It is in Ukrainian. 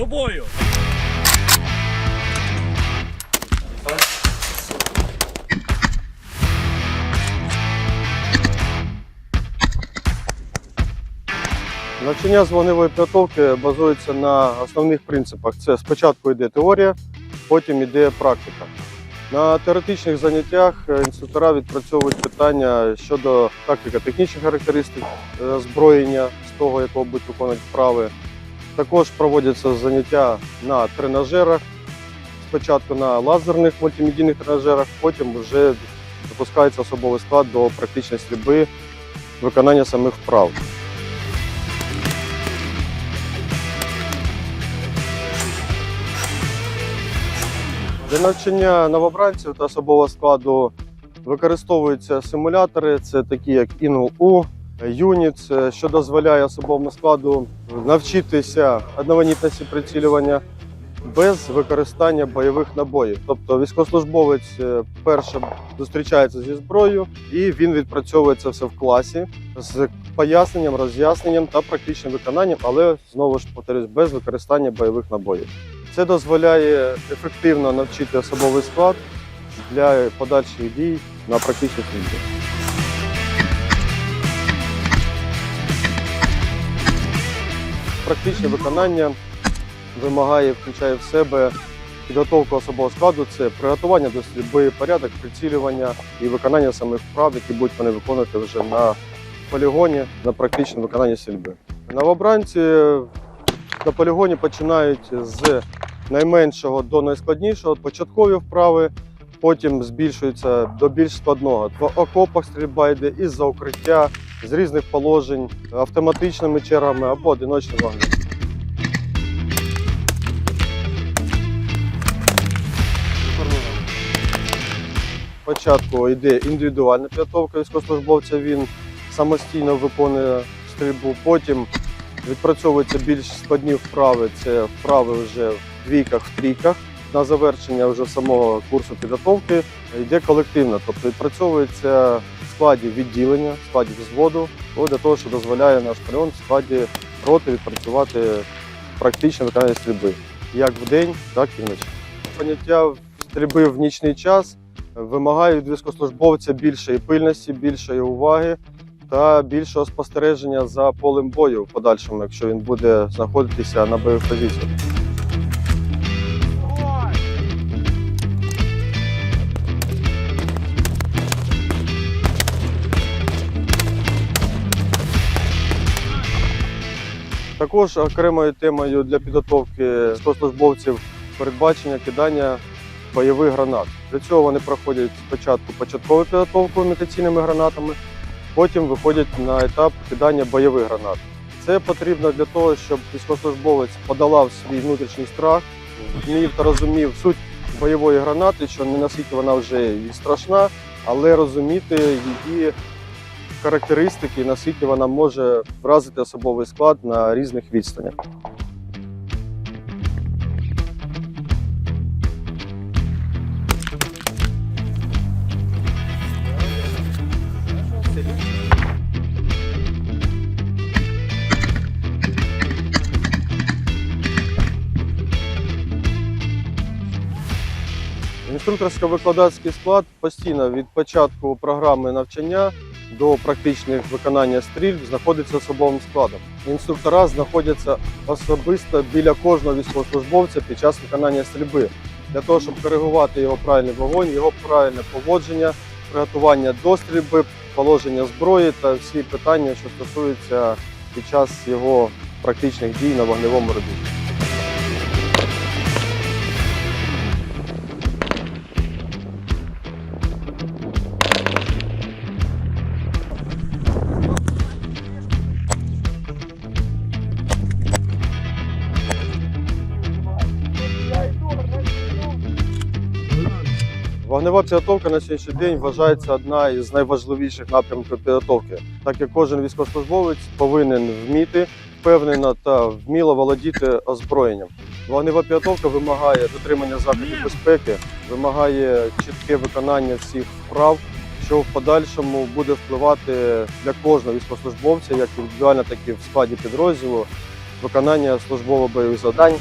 До! Навчання з підготовки базується на основних принципах. Це спочатку йде теорія, потім йде практика. На теоретичних заняттях е, інструктора відпрацьовують питання щодо тактико-технічних характеристик е, озброєння, з того, якого будуть виконувати вправи. Також проводяться заняття на тренажерах, спочатку на лазерних мультимедійних тренажерах, потім вже допускається особовий склад до практичної стрільби, виконання самих вправ. Для навчання новобранців та особового складу використовуються симулятори, це такі як INU, UNIT, що дозволяє особовому складу навчитися одноманітності прицілювання без використання бойових набоїв. Тобто військовослужбовець е, перше зустрічається зі зброєю і він відпрацьовує це все в класі з поясненням, роз'ясненням та практичним виконанням, але знову ж повторюсь, без використання бойових набоїв. Це дозволяє ефективно навчити особовий склад для подальших дій на практичних службах. Практичне виконання вимагає, включає в себе підготовку особового складу, це приготування до стрільби, порядок прицілювання і виконання самих вправ, які будуть вони виконувати вже на полігоні на практичному виконанні стрільби. Новобранці на полігоні починають з найменшого до найскладнішого, початкові вправи, потім збільшуються до більш складного. В окопах стрільба йде із-за укриття, з різних положень, автоматичними чергами або одиночним вогнем. Спочатку йде індивідуальна підготовка військовослужбовця, він самостійно виконує стрільбу, потім відпрацьовуються більш складні вправи. Це вправи вже в двійках, в трійках. На завершення вже самого курсу підготовки йде колективно, тобто відпрацьовується в складі відділення, в складі взводу, для того, що дозволяє наш полігон в складі роти відпрацювати практичне виконання стрільби як вдень, так і вночі. Поняття стрільби в нічний час вимагає від військовослужбовця більшої пильності, більшої уваги та більшого спостереження за полем бою в подальшому, якщо він буде знаходитися на бойових позиціях. Також окремою темою для підготовки військовослужбовців передбачення кидання бойових гранат. Для цього вони проходять спочатку початкову підготовку імітаційними гранатами, потім виходять на етап кидання бойових гранат. Це потрібно для того, щоб військовослужбовець подолав свій внутрішній страх, вмів та розумів суть бойової гранати, що не наскільки вона вже і страшна, але розуміти її характеристики, наскільки вона може вразити особовий склад на різних відстанях. Інструкторсько-викладацький склад постійно від початку програми навчання до практичних виконання стрільб знаходиться особовим складом. Інструктора знаходяться особисто біля кожного військовослужбовця під час виконання стрільби для того, щоб коригувати його правильний вогонь, його правильне поводження, приготування до стрільби, положення зброї та всі питання, що стосуються під час його практичних дій на вогневому рубежі. Вогнева підготовка на сьогоднішній день вважається одна із найважливіших напрямків підготовки, так як кожен військовослужбовець повинен вміти впевнено та вміло володіти озброєнням. Вогнева підготовка вимагає дотримання заходів безпеки, вимагає чітке виконання всіх вправ, що в подальшому буде впливати для кожного військовослужбовця, як індивідуально, так і в складі підрозділу, виконання службово-бойових завдань